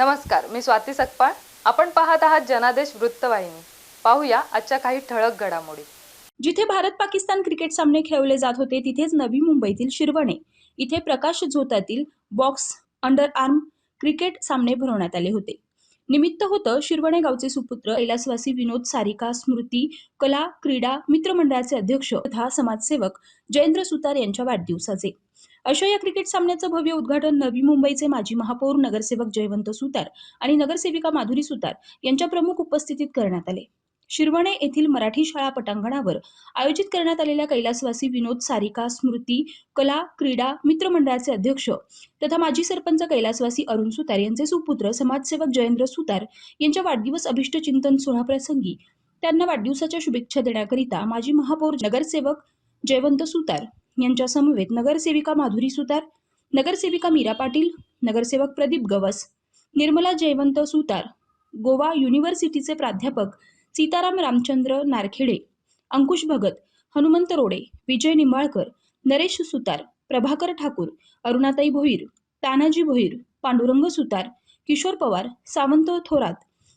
नमस्कार मी स्वाती सकपाळ. आपण पाहत आहात जनादेश वृत्तवाहिनी. पाहूया आजच्या काही ठळक घडामोडी. जिथे भारत पाकिस्तान क्रिकेट सामने खेळवले जात होते तिथेच नवी मुंबईतील शिरवणे. इथे प्रकाश झोतातील बॉक्स अंडर आर्म क्रिकेट सामने भरवण्यात आले होते. निमित्त होतं शिरवणे गावचे सुपुत्र कैलासवासी विनोद सारिका स्मृती कला क्रीडा मित्रमंडळाचे अध्यक्ष तथा समाजसेवक जयेंद्र सुतार यांच्या वाढदिवसाचे. अशा या क्रिकेट सामन्याचं भव्य उद्घाटन नवी मुंबईचे माजी महापौर नगरसेवक जयवंत सुतार आणि नगरसेविका माधुरी सुतार यांच्या प्रमुख उपस्थितीत करण्यात आले. शिरवणे येथील मराठी शाळा पटांगणावर आयोजित करण्यात आलेल्या कैलासवासी विनोद सारिका स्मृती कला क्रीडा मित्रमंडळाचे अध्यक्ष तथा माजी सरपंच कैलासवासी अरुण सुतार यांचे सुपुत्र समाजसेवक जयेंद्र सुतार यांच्या वाढदिवस अभिष्ट चिंतन सोहळाप्रसंगी त्यांना वाढदिवसाच्या शुभेच्छा देण्याकरिता माजी महापौर नगरसेवक जयवंत सुतार यांच्या समवेत नगरसेविका माधुरी सुतार नगरसेविका मीरा पाटील नगरसेवक प्रदीप गवस निर्मला जयवंत सुतार गोवा युनिव्हर्सिटीचे प्राध्यापक सीताराम रामचंद्र नारखेडे अंकुश भगत हनुमंत रोडे विजय निंबाळकर नरेश सुतार प्रभाकर ठाकूर अरुणाताई भोईर तानाजी भोईर पांडुरंग सुतार किशोर पवार सावंत थोरात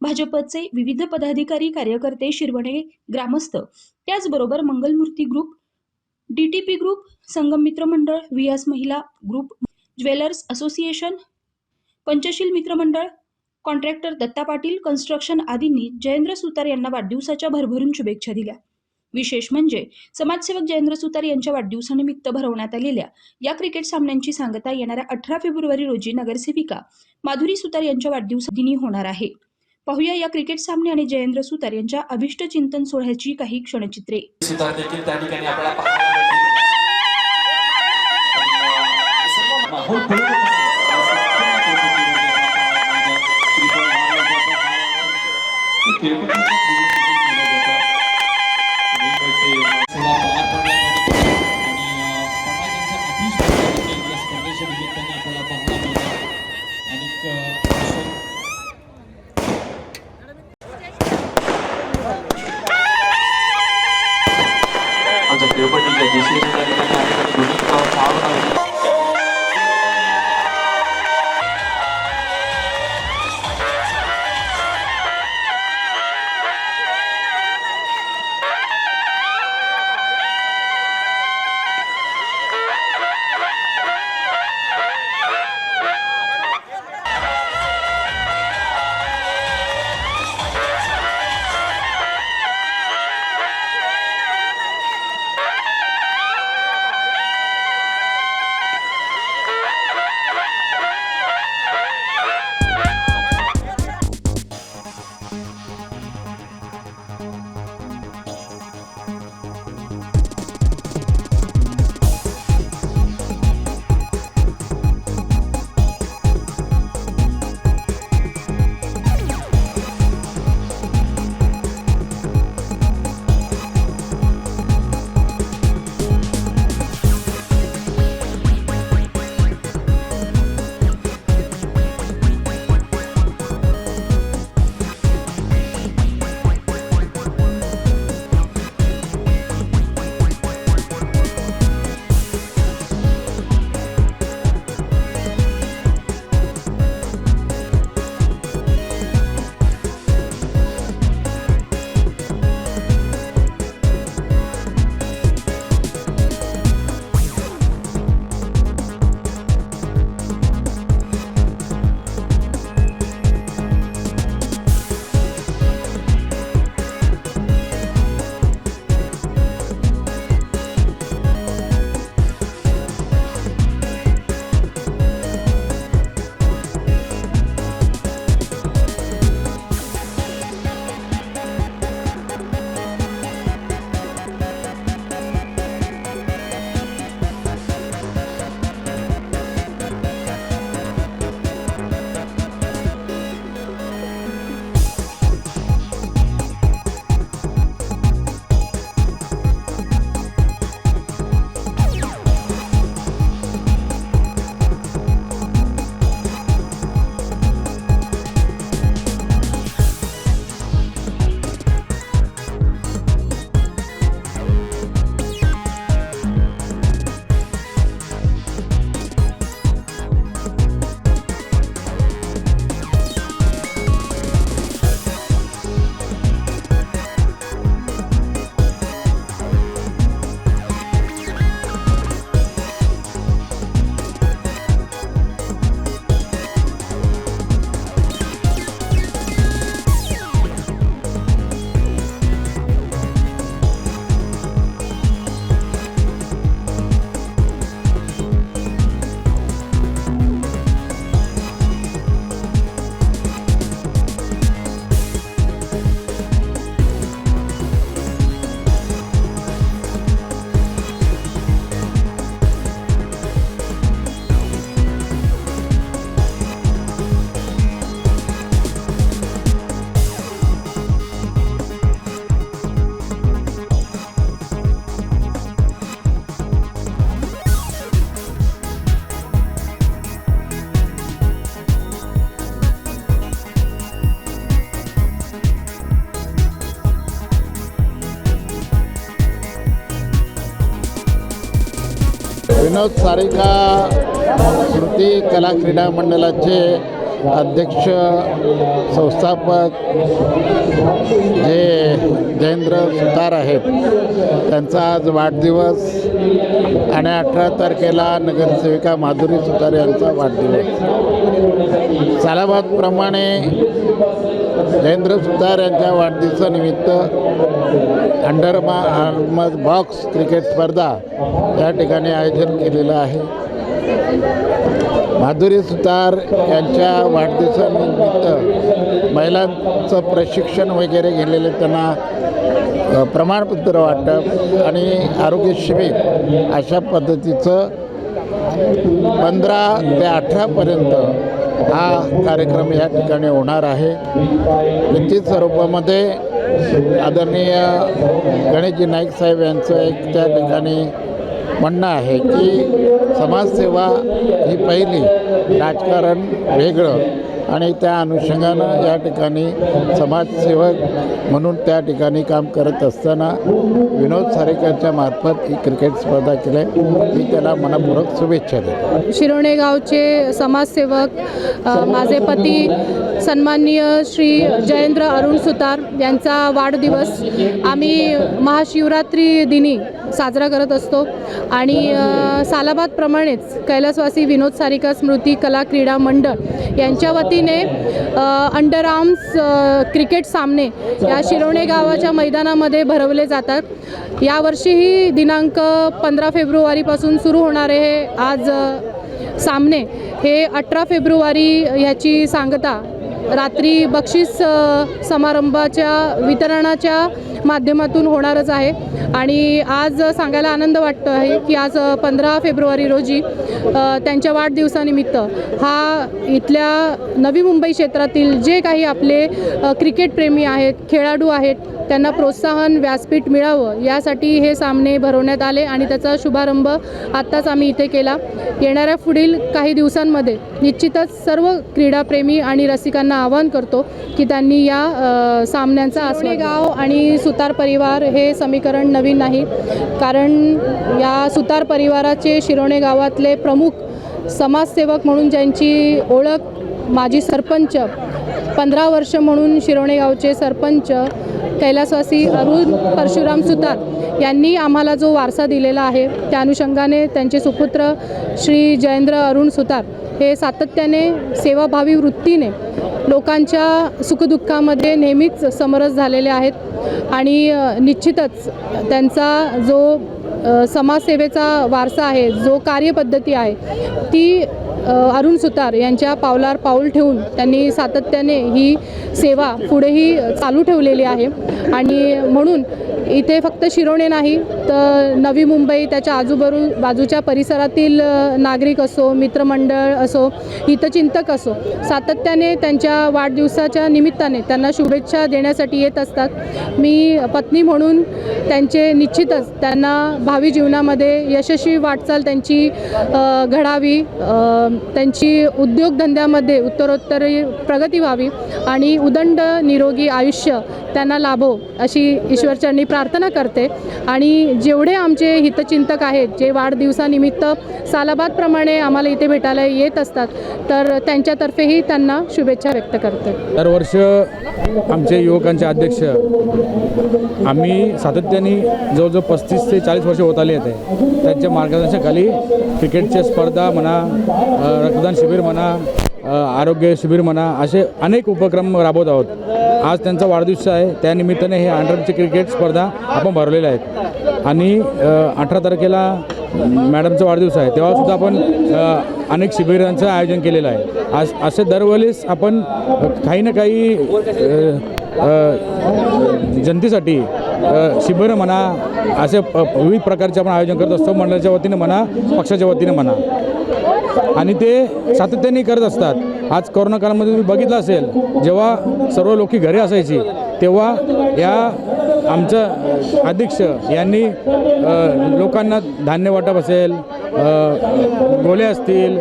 भाजपचे विविध पदाधिकारी कार्यकर्ते शिरवणे ग्रामस्थ त्याचबरोबर Mangalmurti group DTP group Sangam मित्र मंडळ वियास महिला ग्रुप ज्वेलर्स असोसिएशन पंचशील मित्रमंडळ कॉन्ट्रॅक्टर दत्ता पाटील कन्स्ट्रक्शन आदींनी जयेंद्र सुतार यांना वाढदिवसाच्या भरभरून शुभेच्छा दिल्या. विशेष म्हणजे समाजसेवक जयेंद्र सुतार यांच्या वाढदिवसानिमित्त भरवण्यात आलेल्या या क्रिकेट सामन्यांची सांगता येणाऱ्या अठरा फेब्रुवारी रोजी नगरसेविका माधुरी सुतार यांच्या वाढदिवसदिनी होणार आहे. पाहूया या क्रिकेट सामने आणि जयेंद्र सुतार यांच्या अभिष्ट चिंतन सोहळ्याची काही क्षणचित्रे. सुतार देखील त्या ठिकाणी आपल्याला सर्व माहोल विनोद सारिका स्मृती कला क्रीडा मंडळाचे अध्यक्ष संस्थापक जे जयेंद्र सुतार आहेत. त्यांचा आज वाढदिवस आणि अठरा तारखेला नगरसेविका माधुरी सुतार यांचा वाढदिवस. सालाबादप्रमाणे जयेंद्र सुतार यांच्या वाढदिवसानिमित्त अंडर मा आर्मज बॉक्स क्रिकेट स्पर्धा या ठिकाणी आयोजन केलेलं आहे. माधुरी सुतार यांच्या वाढदिवसानिमित्त महिलांचं प्रशिक्षण वगैरे गेलेले त्यांना प्रमाणपत्र वाटप आणि आरोग्य शिबिर अशा पद्धतीचं पंधरा ते अठरापर्यंत हा कार्यक्रम या ठिकाणी होणार आहे. निश्चित स्वरूपामध्ये आदरणीय गणेशजी नाईक साहेब यांचं एक त्या ठिकाणी म्हणणं आहे की समाजसेवा ही पहिली राजकारण वेगळं. आणि त्या अनुषंगानं या ठिकाणी समाजसेवक म्हणून त्या ठिकाणी काम करत असताना विनोद सारेकरच्या मार्फत ही क्रिकेट स्पर्धा केली आहे. मी त्याला मनपूर्वक शुभेच्छा देतो शिरोणे गावचे समाजसेवक माझे पती सन्माननीय श्री जयेंद्र अरुण सुतार यांचा वाढदिवस आम्ही महाशिवरात्री दिनी साजरा करत असतो. आणि सालाबादप्रमाणेच कैलासवासी विनोद सारिका स्मृती कला क्रीडा मंडळ यांच्या वतीने अंडर आर्म्स क्रिकेट सामने या शिरोणे गावाच्या मैदानामध्ये भरवले जातात. यावर्षीही दिनांक पंधरा फेब्रुवारीपासून सुरू होणारे हे आज सामने हे अठरा फेब्रुवारी ह्याची सांगता रात्री बक्षीस समारंभाच्या वितरणाच्या माध्यमातून होणारच आहे. आणि आज सांगायला आनंद वाटतो आहे की आज पंधरा फेब्रुवारी रोजी त्यांच्या वाढदिवसानिमित्त हा इथल्या नवी मुंबई क्षेत्रातील जे काही आपले क्रिकेटप्रेमी आहेत खेळाडू आहेत त्यांना प्रोत्साहन व्यासपीठ मिळावं यासाठी हे सामने भरवण्यात आले आणि त्याचा शुभारंभ आत्ताच आम्ही इथे केला. येणाऱ्या पुढील काही दिवसांमध्ये निश्चितच सर्व क्रीडाप्रेमी आणि रसिकांना आवाहन करतो की त्यांनी या सामन्यांचा आस्वाद गाव आणि सुतार परिवार हे समीकरण नवीन नाही. कारण या सुतार परिवाराचे शिरोणे गावातले प्रमुख समाजसेवक म्हणून ज्यांची ओळख माजी सरपंच पंधरा वर्ष म्हणून शिरोणे गावचे सरपंच कैलासवासी अरुण परशुराम सुतार यांनी आम्हाला जो वारसा दिलेला आहे त्या अनुषंगाने त्यांचे सुपुत्र श्री जयेंद्र अरुण सुतार हे सातत्याने सेवाभावी वृत्तीने लोकांच्या सुखदुःखामध्ये नेहमीच समरस झालेले आहेत आणि निश्चितच त्यांचा जो समाजसेवेचा वारसा आहे जो कार्यपद्धती आहे ती अरुण सुतार यांच्या पावलावर पाऊल ठेवून त्यांनी सातत्याने ही सेवा पुढेही चालू ठेवलेली आहे. आणि म्हणून इथे फक्त शिरोणे नाही तर नवी मुंबई त्याच्या आजूबाजू बाजूच्या परिसरातील नागरिक असो मित्रमंडळ असो हितचिंतक असो सातत्याने त्यांच्या वाढदिवसाच्या निमित्ताने त्यांना शुभेच्छा देण्यासाठी येत असतात. मी पत्नी म्हणून त्यांचे निश्चितच त्यांना भावी जीवनामध्ये यशस्वी वाटचाल त्यांची घडावी त्यांची उद्योगधंद्यामध्ये उत्तरोत्तर प्रगती व्हावी आणि उदंड निरोगी आयुष्य त्यांना लाभो अशी ईश्वरचरणी प्रार्थना करते. आणि जेवढे आमचे हितचिंतक आहेत जे वाढदिवसानिमित्त सालाबादप्रमाणे आम्हाला इथे भेटायला येत असतात तर त्यांच्यातर्फेही त्यांना शुभेच्छा व्यक्त करते. दरवर्ष आमचे युवकांचे अध्यक्ष आम्ही सातत्याने जवळजवळ पस्तीस ते चाळीस वर्ष होत आले आहेत. त्यांच्या मार्गदर्शनाखाली क्रिकेटच्या स्पर्धा म्हणा रक्तदान शिबिर म्हणा आरोग्य शिबिर म्हणा असे अनेक उपक्रम राबवत आहोत. आज त्यांचा वाढदिवस आहे. त्यानिमित्ताने हे अंडरची क्रिकेट स्पर्धा आपण भरलेल्या आहेत. आणि अठरा तारखेला मॅडमचा वाढदिवस आहे. तेव्हासुद्धा आपण अनेक शिबिरांचं आयोजन केलेलं आहे. आज असे दरवेळेस आपण काही ना काही जनतेसाठी शिबिरं म्हणा असे प- विविध प्रकारचे आपण आयोजन करत असतो. मंडळाच्या वतीनं म्हणा पक्षाच्या वतीनं म्हणा. आणि ते सातत्याने करत असतात. आज कोरोना काळामध्ये तुम्ही बघितलं असेल जेव्हा सर्व लोक घरी असायची तेव्हा या आमचं अध्यक्ष यांनी लोकांना धान्य वाटप असेल अ, गोळ्या असतील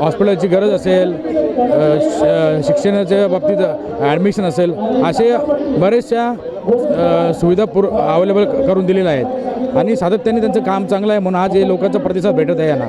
हॉस्पिटलची गरज असेल श- शिक्षणाच्या बाबतीत ॲडमिशन असेल असे बरेचशा सुविधा पुर अवेलेबल करून दिलेल्या आहेत. आणि सातत्याने त्यांचं काम चांगलं आहे म्हणून आज हे लोकांचा प्रतिसाद भेटत आहे यांना.